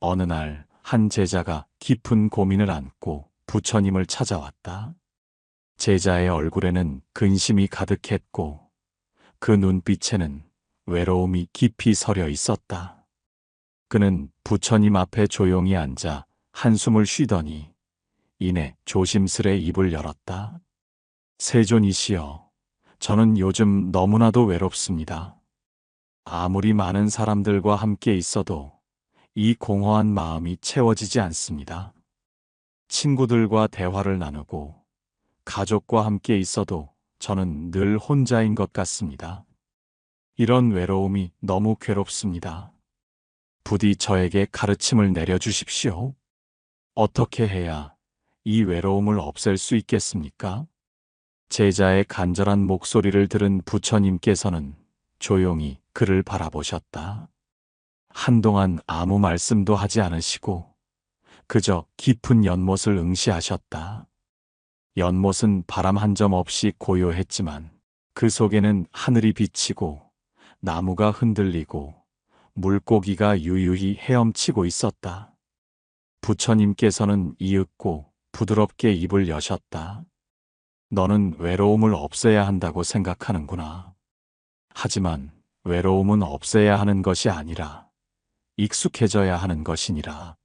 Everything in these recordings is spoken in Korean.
어느 날 한 제자가 깊은 고민을 안고 부처님을 찾아왔다. 제자의 얼굴에는 근심이 가득했고 그 눈빛에는 외로움이 깊이 서려 있었다. 그는 부처님 앞에 조용히 앉아 한숨을 쉬더니 이내 조심스레 입을 열었다. 세존이시여, 저는 요즘 너무나도 외롭습니다. 아무리 많은 사람들과 함께 있어도 이 공허한 마음이 채워지지 않습니다. 친구들과 대화를 나누고 가족과 함께 있어도 저는 늘 혼자인 것 같습니다. 이런 외로움이 너무 괴롭습니다. 부디 저에게 가르침을 내려주십시오. 어떻게 해야 이 외로움을 없앨 수 있겠습니까? 제자의 간절한 목소리를 들은 부처님께서는 조용히 그를 바라보셨다. 한동안 아무 말씀도 하지 않으시고 그저 깊은 연못을 응시하셨다. 연못은 바람 한 점 없이 고요했지만 그 속에는 하늘이 비치고 나무가 흔들리고 물고기가 유유히 헤엄치고 있었다. 부처님께서는 이윽고 부드럽게 입을 여셨다. 너는 외로움을 없애야 한다고 생각하는구나. 하지만 외로움은 없애야 하는 것이 아니라 익숙해져야 하는 것이니라.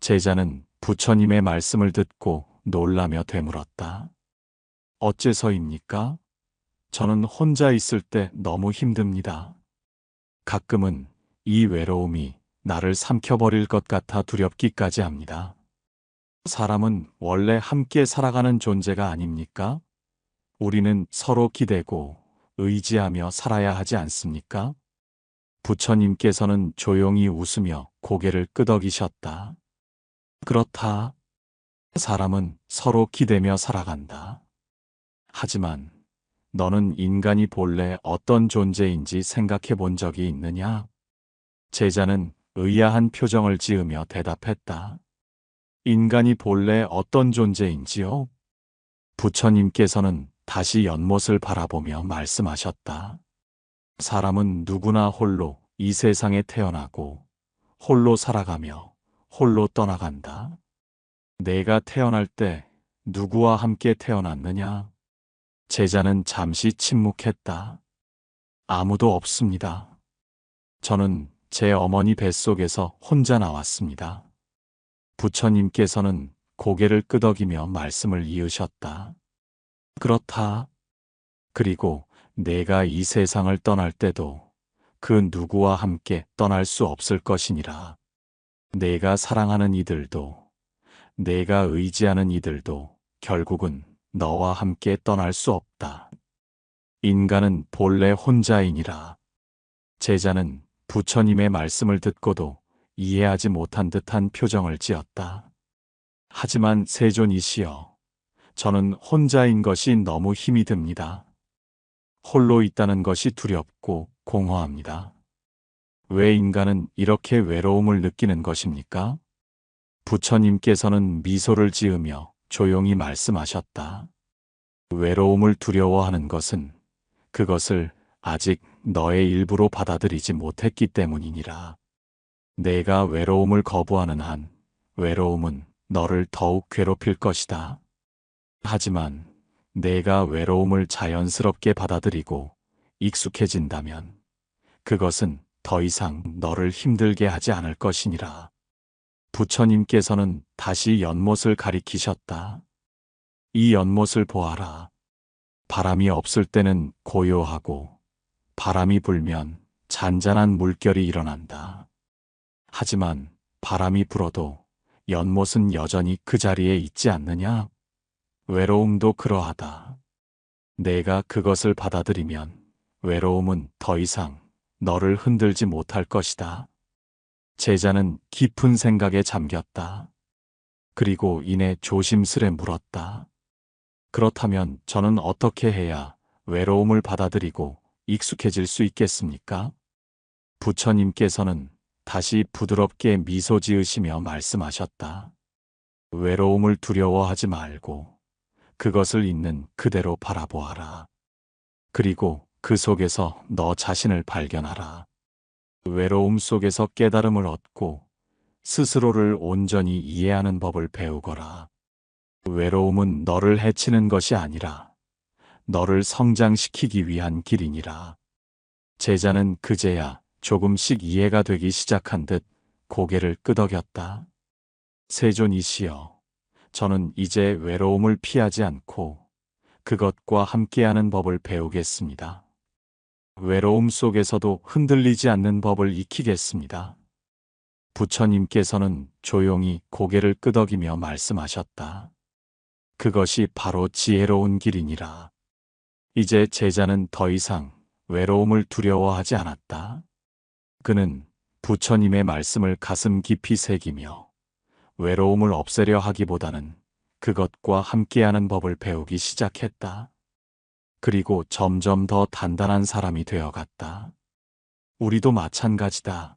제자는 부처님의 말씀을 듣고 놀라며 되물었다. 어째서입니까? 저는 혼자 있을 때 너무 힘듭니다. 가끔은 이 외로움이 나를 삼켜버릴 것 같아 두렵기까지 합니다. 사람은 원래 함께 살아가는 존재가 아닙니까? 우리는 서로 기대고 의지하며 살아야 하지 않습니까? 부처님께서는 조용히 웃으며 고개를 끄덕이셨다. 그렇다. 사람은 서로 기대며 살아간다. 하지만 너는 인간이 본래 어떤 존재인지 생각해 본 적이 있느냐? 제자는 의아한 표정을 지으며 대답했다. 인간이 본래 어떤 존재인지요? 부처님께서는 다시 연못을 바라보며 말씀하셨다. 사람은 누구나 홀로 이 세상에 태어나고 홀로 살아가며 홀로 떠나간다. 내가 태어날 때 누구와 함께 태어났느냐? 제자는 잠시 침묵했다. 아무도 없습니다. 저는 제 어머니 뱃속에서 혼자 나왔습니다. 부처님께서는 고개를 끄덕이며 말씀을 이으셨다. 그렇다. 그리고 내가 이 세상을 떠날 때도 그 누구와 함께 떠날 수 없을 것이니라. 내가 사랑하는 이들도, 내가 의지하는 이들도 결국은 너와 함께 떠날 수 없다. 인간은 본래 혼자이니라. 제자는 부처님의 말씀을 듣고도 이해하지 못한 듯한 표정을 지었다. 하지만 세존이시여, 저는 혼자인 것이 너무 힘이 듭니다. 홀로 있다는 것이 두렵고 공허합니다. 왜 인간은 이렇게 외로움을 느끼는 것입니까? 부처님께서는 미소를 지으며 조용히 말씀하셨다. 외로움을 두려워하는 것은 그것을 아직 너의 일부로 받아들이지 못했기 때문이니라. 내가 외로움을 거부하는 한 외로움은 너를 더욱 괴롭힐 것이다. 하지만 내가 외로움을 자연스럽게 받아들이고 익숙해진다면 그것은 더 이상 너를 힘들게 하지 않을 것이니라. 부처님께서는 다시 연못을 가리키셨다. 이 연못을 보아라. 바람이 없을 때는 고요하고 바람이 불면 잔잔한 물결이 일어난다. 하지만 바람이 불어도 연못은 여전히 그 자리에 있지 않느냐? 외로움도 그러하다. 내가 그것을 받아들이면 외로움은 더 이상 너를 흔들지 못할 것이다. 제자는 깊은 생각에 잠겼다. 그리고 이내 조심스레 물었다. 그렇다면 저는 어떻게 해야 외로움을 받아들이고 익숙해질 수 있겠습니까? 부처님께서는 다시 부드럽게 미소 지으시며 말씀하셨다. 외로움을 두려워하지 말고 그것을 있는 그대로 바라보아라. 그리고 그 속에서 너 자신을 발견하라. 외로움 속에서 깨달음을 얻고 스스로를 온전히 이해하는 법을 배우거라. 외로움은 너를 해치는 것이 아니라 너를 성장시키기 위한 길이니라. 제자는 그제야 조금씩 이해가 되기 시작한 듯 고개를 끄덕였다. 세존이시여, 저는 이제 외로움을 피하지 않고 그것과 함께하는 법을 배우겠습니다. 외로움 속에서도 흔들리지 않는 법을 익히겠습니다. 부처님께서는 조용히 고개를 끄덕이며 말씀하셨다. 그것이 바로 지혜로운 길이니라. 이제 제자는 더 이상 외로움을 두려워하지 않았다. 그는 부처님의 말씀을 가슴 깊이 새기며 외로움을 없애려 하기보다는 그것과 함께하는 법을 배우기 시작했다. 그리고 점점 더 단단한 사람이 되어갔다. 우리도 마찬가지다.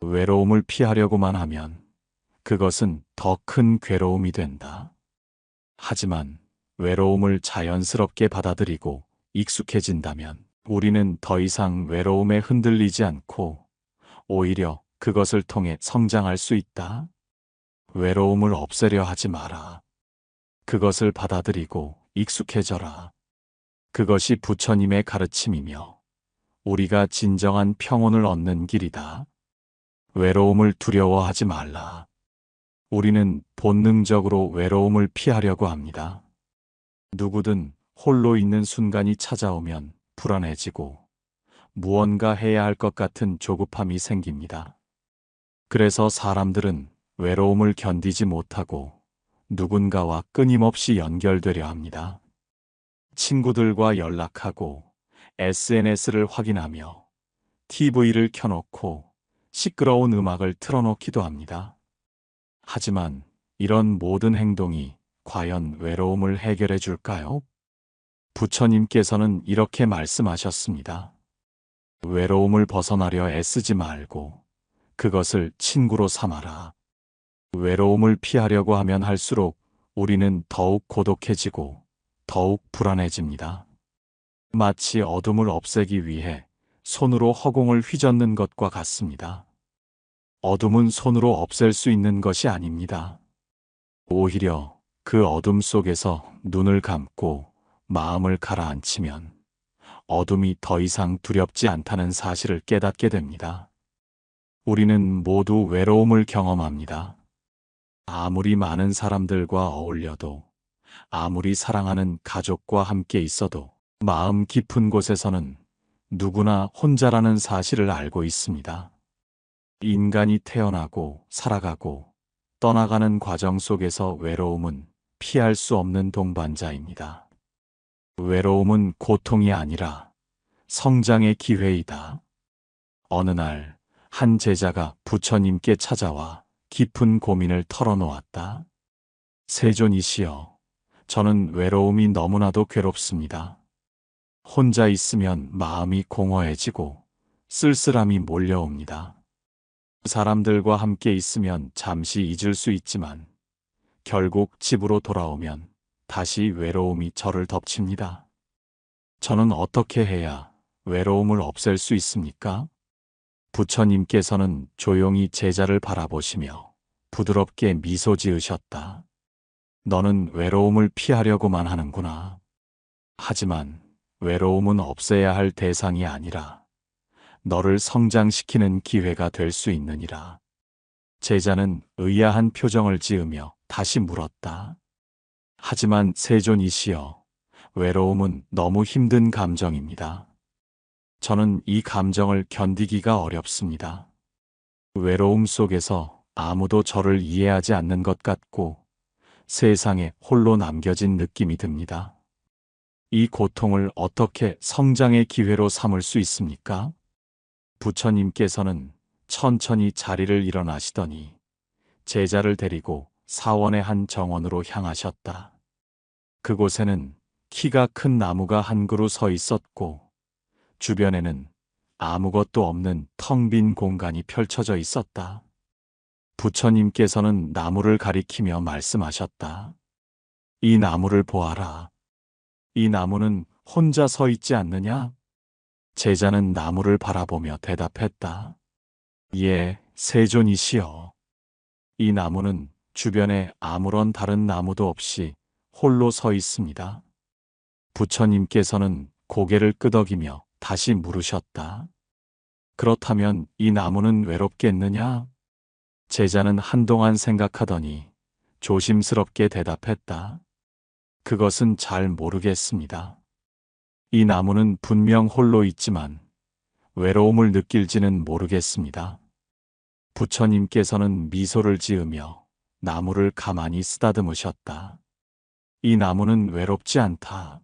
외로움을 피하려고만 하면 그것은 더 큰 괴로움이 된다. 하지만 외로움을 자연스럽게 받아들이고 익숙해진다면 우리는 더 이상 외로움에 흔들리지 않고 오히려 그것을 통해 성장할 수 있다. 외로움을 없애려 하지 마라. 그것을 받아들이고 익숙해져라. 그것이 부처님의 가르침이며 우리가 진정한 평온을 얻는 길이다. 외로움을 두려워하지 말라. 우리는 본능적으로 외로움을 피하려고 합니다. 누구든 홀로 있는 순간이 찾아오면 불안해지고 무언가 해야 할 것 같은 조급함이 생깁니다. 그래서 사람들은 외로움을 견디지 못하고 누군가와 끊임없이 연결되려 합니다. 친구들과 연락하고 SNS를 확인하며 TV를 켜놓고 시끄러운 음악을 틀어놓기도 합니다. 하지만 이런 모든 행동이 과연 외로움을 해결해 줄까요? 부처님께서는 이렇게 말씀하셨습니다. 외로움을 벗어나려 애쓰지 말고 그것을 친구로 삼아라. 외로움을 피하려고 하면 할수록 우리는 더욱 고독해지고 더욱 불안해집니다. 마치 어둠을 없애기 위해 손으로 허공을 휘젓는 것과 같습니다. 어둠은 손으로 없앨 수 있는 것이 아닙니다. 오히려 그 어둠 속에서 눈을 감고 마음을 가라앉히면 어둠이 더 이상 두렵지 않다는 사실을 깨닫게 됩니다. 우리는 모두 외로움을 경험합니다. 아무리 많은 사람들과 어울려도, 아무리 사랑하는 가족과 함께 있어도, 마음 깊은 곳에서는 누구나 혼자라는 사실을 알고 있습니다. 인간이 태어나고 살아가고 떠나가는 과정 속에서 외로움은 피할 수 없는 동반자입니다. 외로움은 고통이 아니라 성장의 기회이다. 어느 날 한 제자가 부처님께 찾아와 깊은 고민을 털어놓았다. 세존이시여, 저는 외로움이 너무나도 괴롭습니다. 혼자 있으면 마음이 공허해지고 쓸쓸함이 몰려옵니다. 사람들과 함께 있으면 잠시 잊을 수 있지만 결국 집으로 돌아오면 다시 외로움이 저를 덮칩니다. 저는 어떻게 해야 외로움을 없앨 수 있습니까? 부처님께서는 조용히 제자를 바라보시며 부드럽게 미소 지으셨다. 너는 외로움을 피하려고만 하는구나. 하지만 외로움은 없애야 할 대상이 아니라 너를 성장시키는 기회가 될 수 있느니라. 제자는 의아한 표정을 지으며 다시 물었다. 하지만 세존이시여, 외로움은 너무 힘든 감정입니다. 저는 이 감정을 견디기가 어렵습니다. 외로움 속에서 아무도 저를 이해하지 않는 것 같고 세상에 홀로 남겨진 느낌이 듭니다. 이 고통을 어떻게 성장의 기회로 삼을 수 있습니까? 부처님께서는 천천히 자리를 일어나시더니 제자를 데리고 사원의 한 정원으로 향하셨다. 그곳에는 키가 큰 나무가 한 그루 서 있었고 주변에는 아무것도 없는 텅 빈 공간이 펼쳐져 있었다. 부처님께서는 나무를 가리키며 말씀하셨다. 이 나무를 보아라. 이 나무는 혼자 서 있지 않느냐? 제자는 나무를 바라보며 대답했다. 예, 세존이시여. 이 나무는 주변에 아무런 다른 나무도 없이 홀로 서 있습니다. 부처님께서는 고개를 끄덕이며 다시 물으셨다. 그렇다면 이 나무는 외롭겠느냐? 제자는 한동안 생각하더니 조심스럽게 대답했다. 그것은 잘 모르겠습니다. 이 나무는 분명 홀로 있지만 외로움을 느낄지는 모르겠습니다. 부처님께서는 미소를 지으며 나무를 가만히 쓰다듬으셨다. 이 나무는 외롭지 않다.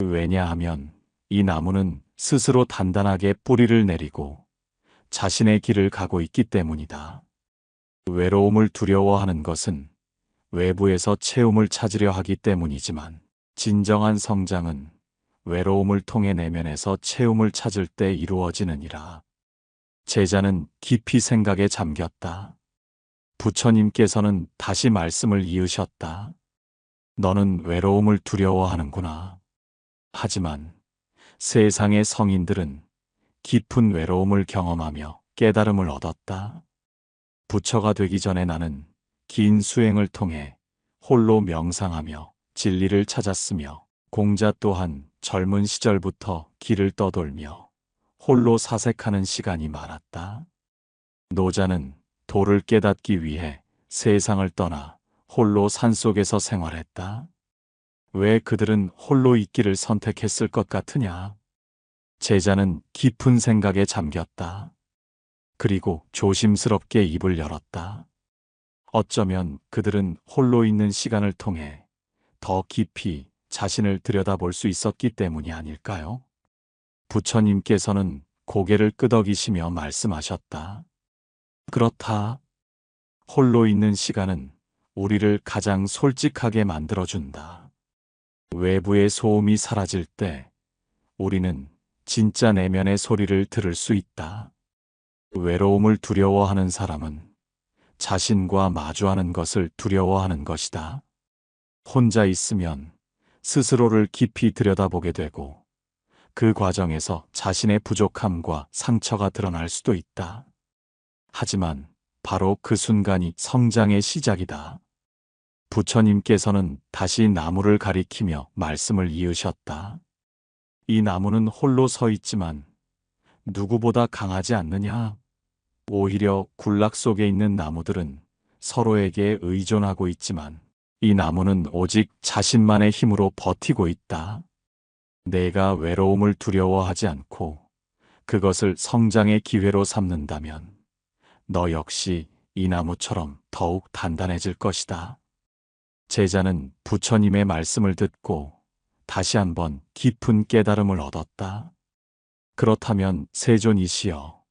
왜냐하면 이 나무는 스스로 단단하게 뿌리를 내리고 자신의 길을 가고 있기 때문이다. 외로움을 두려워하는 것은 외부에서 채움을 찾으려 하기 때문이지만 진정한 성장은 외로움을 통해 내면에서 채움을 찾을 때 이루어지느니라. 제자는 깊이 생각에 잠겼다. 부처님께서는 다시 말씀을 이으셨다. 너는 외로움을 두려워하는구나. 하지만 세상의 성인들은 깊은 외로움을 경험하며 깨달음을 얻었다. 부처가 되기 전에 나는 긴 수행을 통해 홀로 명상하며 진리를 찾았으며 공자 또한 젊은 시절부터 길을 떠돌며 홀로 사색하는 시간이 많았다. 노자는 도를 깨닫기 위해 세상을 떠나 홀로 산속에서 생활했다. 왜 그들은 홀로 있기를 선택했을 것 같으냐? 제자는 깊은 생각에 잠겼다. 그리고 조심스럽게 입을 열었다. 어쩌면 그들은 홀로 있는 시간을 통해 더 깊이 자신을 들여다볼 수 있었기 때문이 아닐까요? 부처님께서는 고개를 끄덕이시며 말씀하셨다. 그렇다. 홀로 있는 시간은 우리를 가장 솔직하게 만들어준다. 외부의 소음이 사라질 때 우리는 진짜 내면의 소리를 들을 수 있다. 외로움을 두려워하는 사람은 자신과 마주하는 것을 두려워하는 것이다. 혼자 있으면 스스로를 깊이 들여다보게 되고 그 과정에서 자신의 부족함과 상처가 드러날 수도 있다. 하지만 바로 그 순간이 성장의 시작이다. 부처님께서는 다시 나무를 가리키며 말씀을 이으셨다. 이 나무는 홀로 서 있지만 누구보다 강하지 않느냐? 오히려 군락 속에 있는 나무들은 서로에게 의존하고 있지만 이 나무는 오직 자신만의 힘으로 버티고 있다. 내가 외로움을 두려워하지 않고 그것을 성장의 기회로 삼는다면 너 역시 이 나무처럼 더욱 단단해질 것이다. 제자는 부처님의 말씀을 듣고 다시 한번 깊은 깨달음을 얻었다. 그렇다면 세존이시여,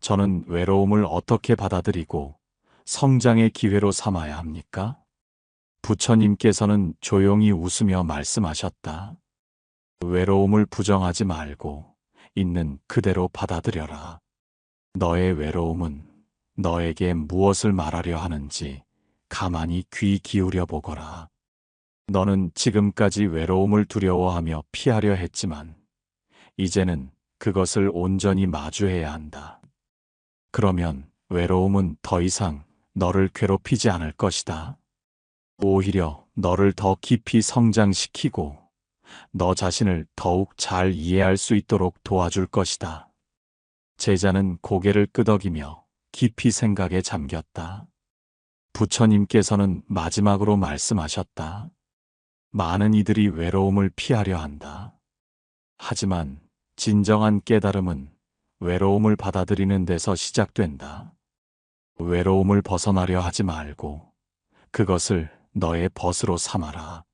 저는 외로움을 어떻게 받아들이고 성장의 기회로 삼아야 합니까? 부처님께서는 조용히 웃으며 말씀하셨다. 외로움을 부정하지 말고 있는 그대로 받아들여라. 너의 외로움은 너에게 무엇을 말하려 하는지 가만히 귀 기울여 보거라. 너는 지금까지 외로움을 두려워하며 피하려 했지만 이제는 그것을 온전히 마주해야 한다. 그러면 외로움은 더 이상 너를 괴롭히지 않을 것이다. 오히려 너를 더 깊이 성장시키고 너 자신을 더욱 잘 이해할 수 있도록 도와줄 것이다. 제자는 고개를 끄덕이며 깊이 생각에 잠겼다. 부처님께서는 마지막으로 말씀하셨다. 많은 이들이 외로움을 피하려 한다. 하지만 진정한 깨달음은 외로움을 받아들이는 데서 시작된다. 외로움을 벗어나려 하지 말고 그것을 너의 벗으로 삼아라.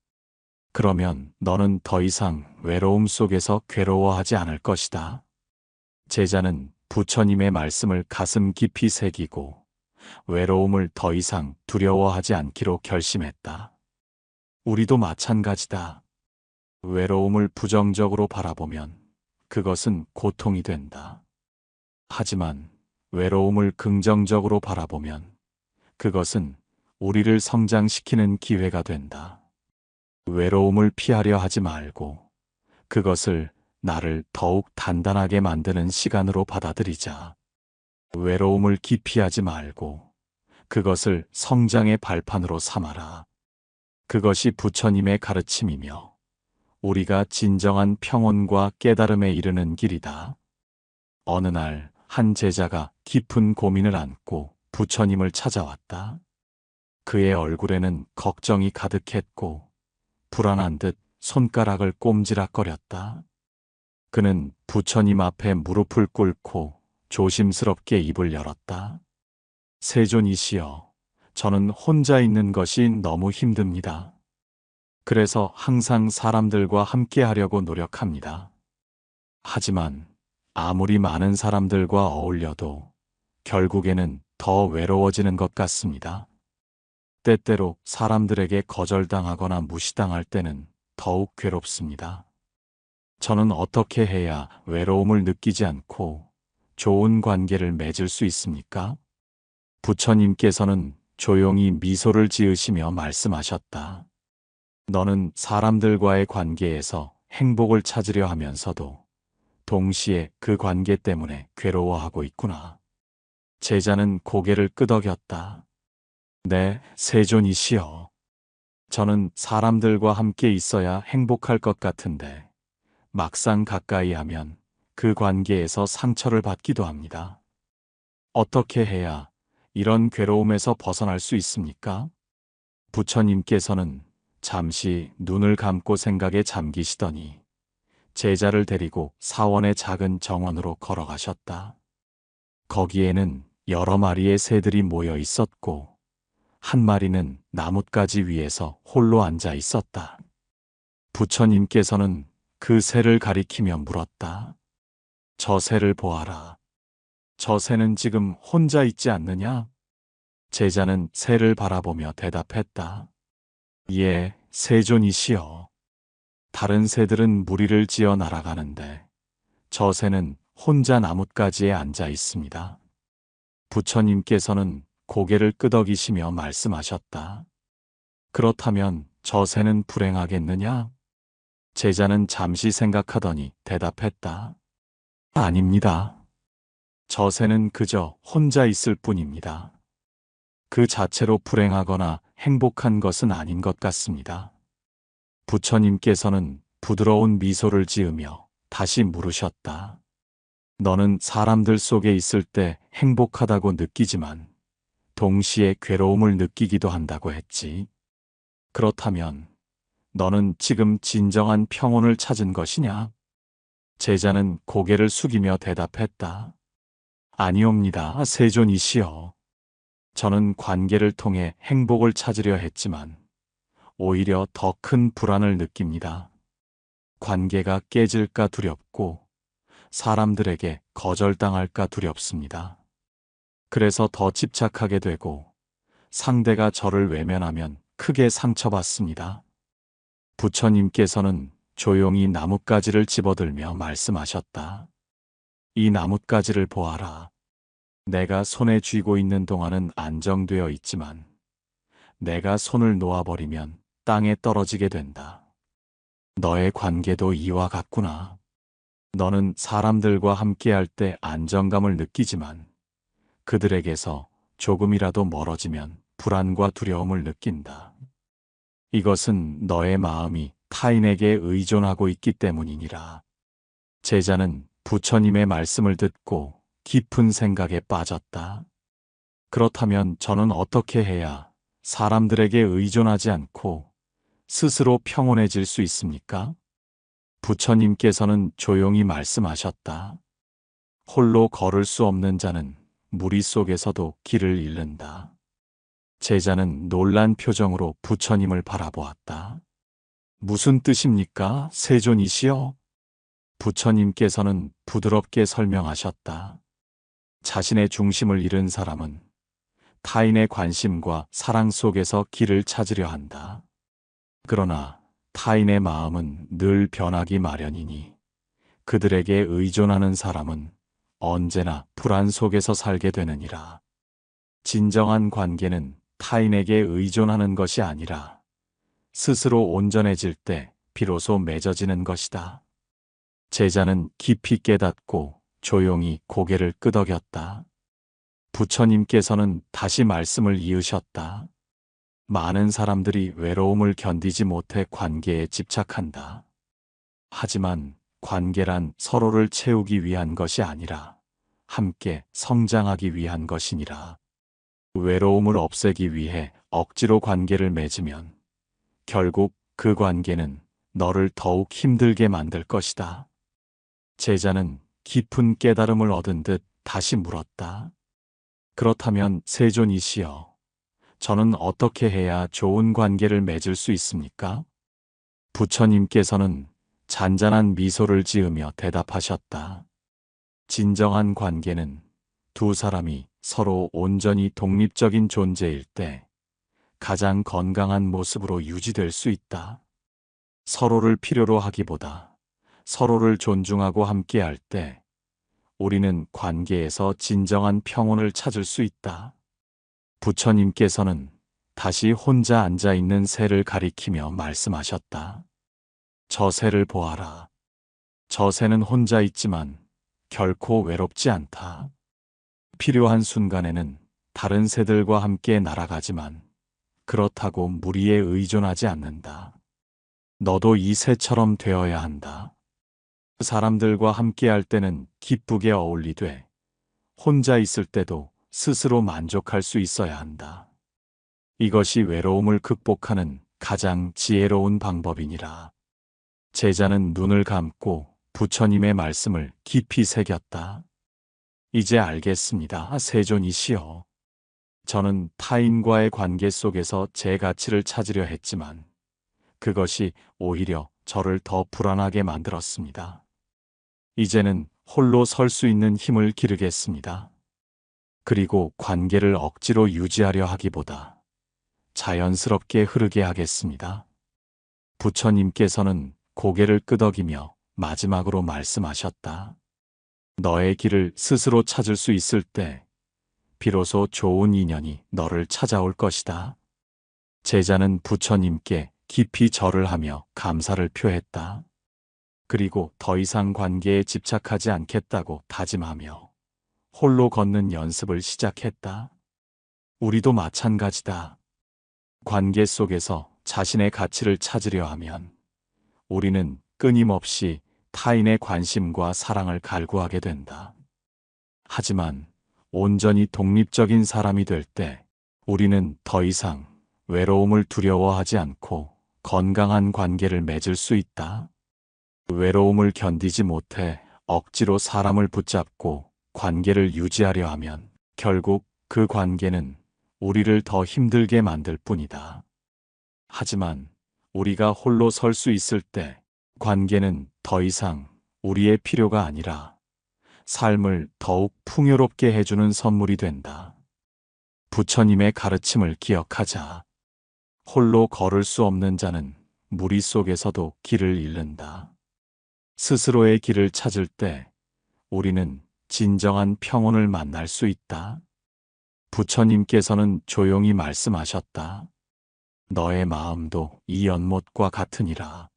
그러면 너는 더 이상 외로움 속에서 괴로워하지 않을 것이다. 제자는 부처님의 말씀을 가슴 깊이 새기고 외로움을 더 이상 두려워하지 않기로 결심했다. 우리도 마찬가지다. 외로움을 부정적으로 바라보면 그것은 고통이 된다. 하지만 외로움을 긍정적으로 바라보면 그것은 우리를 성장시키는 기회가 된다. 외로움을 피하려 하지 말고 그것을 나를 더욱 단단하게 만드는 시간으로 받아들이자. 외로움을 기피하지 말고 그것을 성장의 발판으로 삼아라. 그것이 부처님의 가르침이며 우리가 진정한 평온과 깨달음에 이르는 길이다. 어느 날 한 제자가 깊은 고민을 안고 부처님을 찾아왔다. 그의 얼굴에는 걱정이 가득했고 불안한 듯 손가락을 꼼지락거렸다. 그는 부처님 앞에 무릎을 꿇고 조심스럽게 입을 열었다. 세존이시여, 저는 혼자 있는 것이 너무 힘듭니다. 그래서 항상 사람들과 함께 하려고 노력합니다. 하지만 아무리 많은 사람들과 어울려도 결국에는 더 외로워지는 것 같습니다. 때때로 사람들에게 거절당하거나 무시당할 때는 더욱 괴롭습니다. 저는 어떻게 해야 외로움을 느끼지 않고 좋은 관계를 맺을 수 있습니까? 부처님께서는 조용히 미소를 지으시며 말씀하셨다. 너는 사람들과의 관계에서 행복을 찾으려 하면서도 동시에 그 관계 때문에 괴로워하고 있구나. 제자는 고개를 끄덕였다. 네, 세존이시여. 저는 사람들과 함께 있어야 행복할 것 같은데 막상 가까이 하면 그 관계에서 상처를 받기도 합니다. 어떻게 해야 이런 괴로움에서 벗어날 수 있습니까? 부처님께서는 잠시 눈을 감고 생각에 잠기시더니 제자를 데리고 사원의 작은 정원으로 걸어가셨다. 거기에는 여러 마리의 새들이 모여 있었고 한 마리는 나뭇가지 위에서 홀로 앉아 있었다. 부처님께서는 그 새를 가리키며 물었다. 저 새를 보아라. 저 새는 지금 혼자 있지 않느냐? 제자는 새를 바라보며 대답했다. 예, 세존이시여. 다른 새들은 무리를 지어 날아가는데 저 새는 혼자 나뭇가지에 앉아 있습니다. 부처님께서는 고개를 끄덕이시며 말씀하셨다. 그렇다면 저 새는 불행하겠느냐? 제자는 잠시 생각하더니 대답했다. 아닙니다. 저 새는 그저 혼자 있을 뿐입니다. 그 자체로 불행하거나 행복한 것은 아닌 것 같습니다. 부처님께서는 부드러운 미소를 지으며 다시 물으셨다. 너는 사람들 속에 있을 때 행복하다고 느끼지만 동시에 괴로움을 느끼기도 한다고 했지. 그렇다면 너는 지금 진정한 평온을 찾은 것이냐? 제자는 고개를 숙이며 대답했다. 아니옵니다, 세존이시여. 저는 관계를 통해 행복을 찾으려 했지만 오히려 더 큰 불안을 느낍니다. 관계가 깨질까 두렵고 사람들에게 거절당할까 두렵습니다. 그래서 더 집착하게 되고 상대가 저를 외면하면 크게 상처받습니다. 부처님께서는 조용히 나뭇가지를 집어들며 말씀하셨다. 이 나뭇가지를 보아라. 내가 손에 쥐고 있는 동안은 안정되어 있지만 내가 손을 놓아버리면 땅에 떨어지게 된다. 너의 관계도 이와 같구나. 너는 사람들과 함께할 때 안정감을 느끼지만 그들에게서 조금이라도 멀어지면 불안과 두려움을 느낀다. 이것은 너의 마음이 타인에게 의존하고 있기 때문이니라. 제자는 부처님의 말씀을 듣고 깊은 생각에 빠졌다. 그렇다면 저는 어떻게 해야 사람들에게 의존하지 않고 스스로 평온해질 수 있습니까? 부처님께서는 조용히 말씀하셨다. 홀로 걸을 수 없는 자는 무리 속에서도 길을 잃는다. 제자는 놀란 표정으로 부처님을 바라보았다. 무슨 뜻입니까, 세존이시여? 부처님께서는 부드럽게 설명하셨다. 자신의 중심을 잃은 사람은 타인의 관심과 사랑 속에서 길을 찾으려 한다. 그러나 타인의 마음은 늘 변하기 마련이니 그들에게 의존하는 사람은 언제나 불안 속에서 살게 되느니라. 진정한 관계는 타인에게 의존하는 것이 아니라 스스로 온전해질 때 비로소 맺어지는 것이다. 제자는 깊이 깨닫고 조용히 고개를 끄덕였다. 부처님께서는 다시 말씀을 이으셨다. 많은 사람들이 외로움을 견디지 못해 관계에 집착한다. 하지만 관계란 서로를 채우기 위한 것이 아니라 함께 성장하기 위한 것이니라. 외로움을 없애기 위해 억지로 관계를 맺으면 결국 그 관계는 너를 더욱 힘들게 만들 것이다. 제자는 깊은 깨달음을 얻은 듯 다시 물었다. 그렇다면 세존이시여, 저는 어떻게 해야 좋은 관계를 맺을 수 있습니까? 부처님께서는 잔잔한 미소를 지으며 대답하셨다. 진정한 관계는 두 사람이 서로 온전히 독립적인 존재일 때 가장 건강한 모습으로 유지될 수 있다. 서로를 필요로 하기보다 서로를 존중하고 함께할 때 우리는 관계에서 진정한 평온을 찾을 수 있다. 부처님께서는 다시 혼자 앉아 있는 새를 가리키며 말씀하셨다. 저 새를 보아라. 저 새는 혼자 있지만 결코 외롭지 않다. 필요한 순간에는 다른 새들과 함께 날아가지만 그렇다고 무리에 의존하지 않는다. 너도 이 새처럼 되어야 한다. 사람들과 함께 할 때는 기쁘게 어울리되 혼자 있을 때도 스스로 만족할 수 있어야 한다. 이것이 외로움을 극복하는 가장 지혜로운 방법이니라. 제자는 눈을 감고 부처님의 말씀을 깊이 새겼다. 이제 알겠습니다. 세존이시여. 저는 타인과의 관계 속에서 제 가치를 찾으려 했지만 그것이 오히려 저를 더 불안하게 만들었습니다. 이제는 홀로 설 수 있는 힘을 기르겠습니다. 그리고 관계를 억지로 유지하려 하기보다 자연스럽게 흐르게 하겠습니다. 부처님께서는 고개를 끄덕이며 마지막으로 말씀하셨다. 너의 길을 스스로 찾을 수 있을 때 비로소 좋은 인연이 너를 찾아올 것이다. 제자는 부처님께 깊이 절을 하며 감사를 표했다. 그리고 더 이상 관계에 집착하지 않겠다고 다짐하며 홀로 걷는 연습을 시작했다. 우리도 마찬가지다. 관계 속에서 자신의 가치를 찾으려 하면 우리는 끊임없이 타인의 관심과 사랑을 갈구하게 된다. 하지만 온전히 독립적인 사람이 될 때 우리는 더 이상 외로움을 두려워하지 않고 건강한 관계를 맺을 수 있다. 외로움을 견디지 못해 억지로 사람을 붙잡고 관계를 유지하려 하면 결국 그 관계는 우리를 더 힘들게 만들 뿐이다. 하지만 우리가 홀로 설 수 있을 때 관계는 더 이상 우리의 필요가 아니라 삶을 더욱 풍요롭게 해주는 선물이 된다. 부처님의 가르침을 기억하자. 홀로 걸을 수 없는 자는 무리 속에서도 길을 잃는다. 스스로의 길을 찾을 때 우리는 진정한 평온을 만날 수 있다. 부처님께서는 조용히 말씀하셨다. 너의 마음도 이 연못과 같으니라.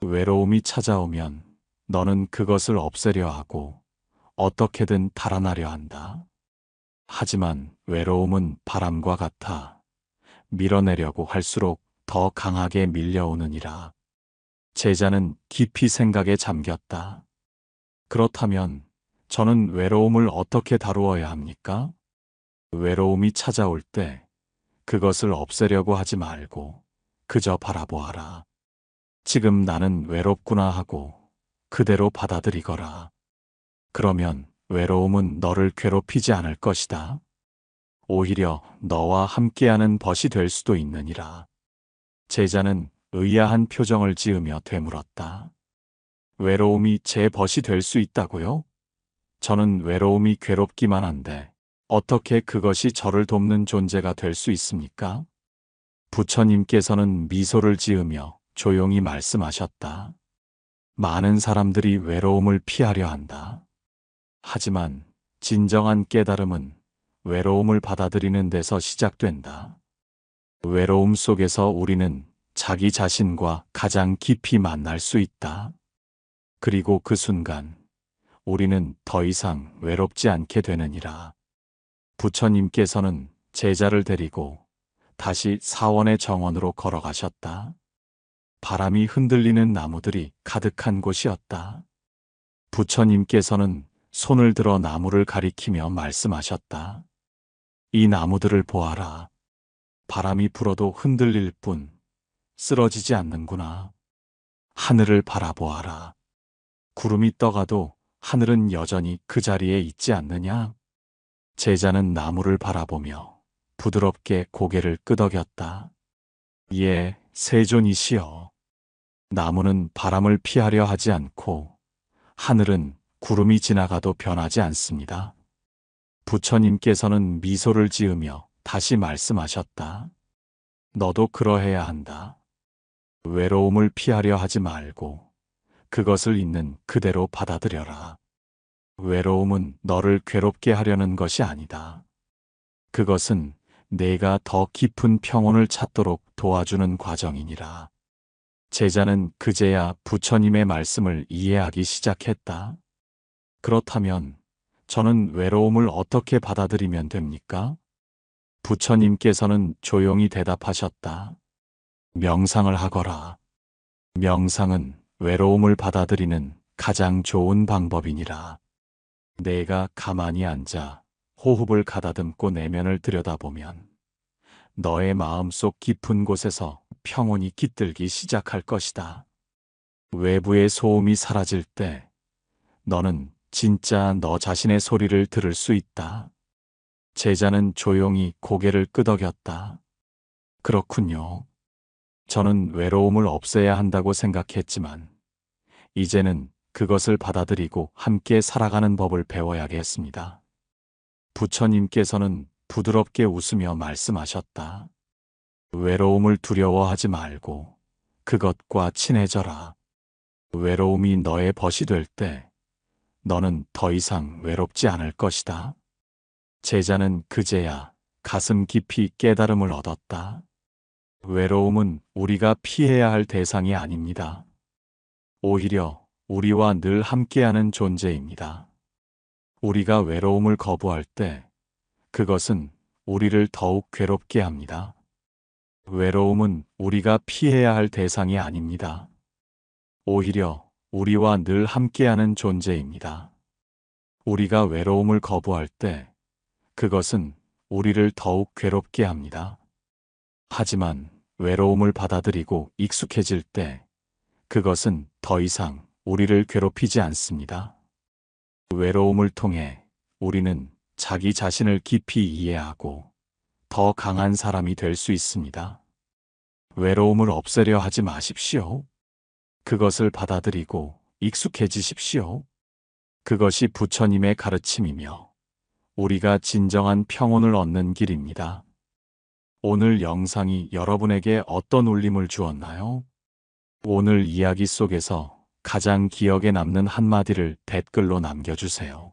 외로움이 찾아오면 너는 그것을 없애려 하고 어떻게든 달아나려 한다. 하지만 외로움은 바람과 같아 밀어내려고 할수록 더 강하게 밀려오느니라. 제자는 깊이 생각에 잠겼다. 그렇다면 저는 외로움을 어떻게 다루어야 합니까? 외로움이 찾아올 때 그것을 없애려고 하지 말고 그저 바라보아라. 지금 나는 외롭구나 하고 그대로 받아들이거라. 그러면 외로움은 너를 괴롭히지 않을 것이다. 오히려 너와 함께하는 벗이 될 수도 있느니라. 제자는 의아한 표정을 지으며 되물었다. 외로움이 제 벗이 될 수 있다고요? 저는 외로움이 괴롭기만 한데 어떻게 그것이 저를 돕는 존재가 될 수 있습니까? 부처님께서는 미소를 지으며 조용히 말씀하셨다. 많은 사람들이 외로움을 피하려 한다. 하지만 진정한 깨달음은 외로움을 받아들이는 데서 시작된다. 외로움 속에서 우리는 자기 자신과 가장 깊이 만날 수 있다. 그리고 그 순간 우리는 더 이상 외롭지 않게 되느니라. 부처님께서는 제자를 데리고 다시 사원의 정원으로 걸어가셨다. 바람이 흔들리는 나무들이 가득한 곳이었다. 부처님께서는 손을 들어 나무를 가리키며 말씀하셨다. 이 나무들을 보아라. 바람이 불어도 흔들릴 뿐 쓰러지지 않는구나. 하늘을 바라보아라. 구름이 떠가도 하늘은 여전히 그 자리에 있지 않느냐? 제자는 나무를 바라보며 부드럽게 고개를 끄덕였다. 예, 세존이시여. 나무는 바람을 피하려 하지 않고 하늘은 구름이 지나가도 변하지 않습니다. 부처님께서는 미소를 지으며 다시 말씀하셨다. 너도 그러해야 한다. 외로움을 피하려 하지 말고 그것을 있는 그대로 받아들여라. 외로움은 너를 괴롭게 하려는 것이 아니다. 그것은 내가 더 깊은 평온을 찾도록 도와주는 과정이니라. 제자는 그제야 부처님의 말씀을 이해하기 시작했다. 그렇다면 저는 외로움을 어떻게 받아들이면 됩니까? 부처님께서는 조용히 대답하셨다. 명상을 하거라. 명상은 외로움을 받아들이는 가장 좋은 방법이니라. 내가 가만히 앉아 호흡을 가다듬고 내면을 들여다보면 너의 마음속 깊은 곳에서 평온이 깃들기 시작할 것이다. 외부의 소음이 사라질 때 너는 진짜 너 자신의 소리를 들을 수 있다. 제자는 조용히 고개를 끄덕였다. 그렇군요. 저는 외로움을 없애야 한다고 생각했지만, 이제는 그것을 받아들이고 함께 살아가는 법을 배워야겠습니다. 부처님께서는 부드럽게 웃으며 말씀하셨다. 외로움을 두려워하지 말고 그것과 친해져라. 외로움이 너의 벗이 될 때 너는 더 이상 외롭지 않을 것이다. 제자는 그제야 가슴 깊이 깨달음을 얻었다. 외로움은 우리가 피해야 할 대상이 아닙니다. 오히려 우리와 늘 함께하는 존재입니다. 우리가 외로움을 거부할 때 그것은 우리를 더욱 괴롭게 합니다. 외로움은 우리가 피해야 할 대상이 아닙니다. 오히려 우리와 늘 함께하는 존재입니다. 우리가 외로움을 거부할 때 그것은 우리를 더욱 괴롭게 합니다. 하지만 외로움을 받아들이고 익숙해질 때 그것은 더 이상 우리를 괴롭히지 않습니다. 외로움을 통해 우리는 자기 자신을 깊이 이해하고 더 강한 사람이 될 수 있습니다. 외로움을 없애려 하지 마십시오. 그것을 받아들이고 익숙해지십시오. 그것이 부처님의 가르침이며 우리가 진정한 평온을 얻는 길입니다. 오늘 영상이 여러분에게 어떤 울림을 주었나요? 오늘 이야기 속에서 가장 기억에 남는 한마디를 댓글로 남겨주세요.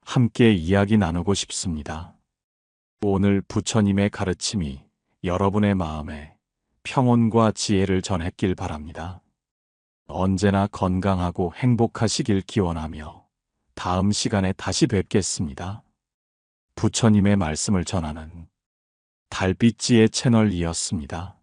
함께 이야기 나누고 싶습니다. 오늘 부처님의 가르침이 여러분의 마음에 평온과 지혜를 전했길 바랍니다. 언제나 건강하고 행복하시길 기원하며 다음 시간에 다시 뵙겠습니다. 부처님의 말씀을 전하는 달빛지의 채널이었습니다.